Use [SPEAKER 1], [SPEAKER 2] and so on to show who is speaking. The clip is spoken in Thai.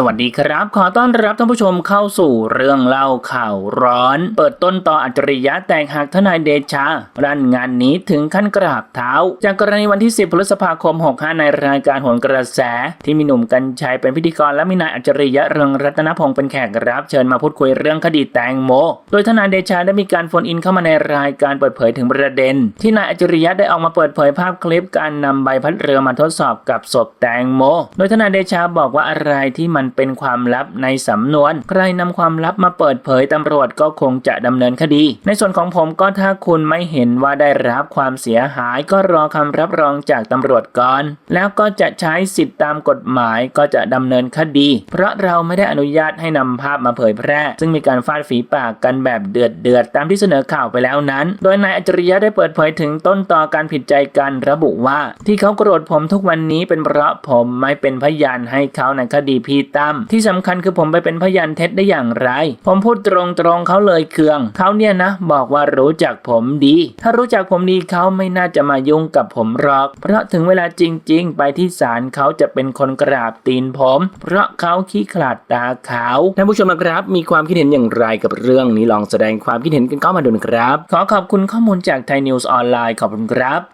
[SPEAKER 1] สวัสดีครับ ขอต้อนรับท่านผู้ชมเข้าสู่เรื่องเล่าข่าวร้อน เปิดต้นต่ออัจฉริยะแตกหักทนายเดชารันงานนี้ถึงขั้นกราบเท้า จากกรณีวันที่ 10 พฤษภาคม 65 ในรายการโหนกระแส ที่มีหนุ่มกัญชัยเป็นพิธีกรและมีนายอัจฉริยะเรืองรัตนพงศ์เป็นแขกรับ เชิญมาพูดคุยเรื่องคดีแตงโม โดยทนายเดชาได้มีการโฟนอินเข้ามาในรายการเปิดเผยถึงประเด็น ที่นายอัจฉริยะได้ออกมาเปิดเผยภาพคลิปการนำใบพัดเรือมาทดสอบกับศพแตงโม โดยทนายเดชาบอกว่าอะไรที่มันเป็นความลับในสำนวน ใครนำความลับมาเปิดเผยตำรวจก็คงจะดำเนินคดี ในส่วนของผมก็ถ้าคุณไม่เห็นว่าได้รับความเสียหายก็รอคำรับรองจากตำรวจก่อน แล้วก็จะใช้สิทธิตามกฎหมายก็จะดำเนินคดี เพราะเราไม่ได้อนุญาตให้นำภาพมาเผยแพร่ ซึ่งมีการฟาดฝีปากกันแบบเดือดเดือดตามที่เสนอข่าวไปแล้วนั้น โดยนายอัจฉริยะได้เปิดเผยถึงต้นต่อการผิดใจกันระบุว่า ที่เขาโกรธผมทุกวันนี้เป็นเพราะผมไม่เป็นพยานให้เขาในคดีพี่ตั้มที่สำคัญคือผมไปเป็นพยานเท็จได้อย่างไร ผมพูดตรงๆเขาเลยเคือง เขาเนี่ยนะ บอกว่ารู้จักผมดี ถ้ารู้จักผมดีเขาไม่น่าจะมายุ่งกับผมหรอก เพราะถึงเวลาจริง ๆ ไปที่ศาลเขาจะเป็นคนกราบตีนผม เพราะเขาขี้ขลาดตาขาวท่านผู้ชมนะครับ มีความคิดเห็นอย่างไรกับเรื่องนี้ลองแสดงความคิดเห็นกันเข้ามาดูนะครับ ขอขอบคุณข้อมูลจากไทยนิวส์ออนไลน์ขอบคุณครับ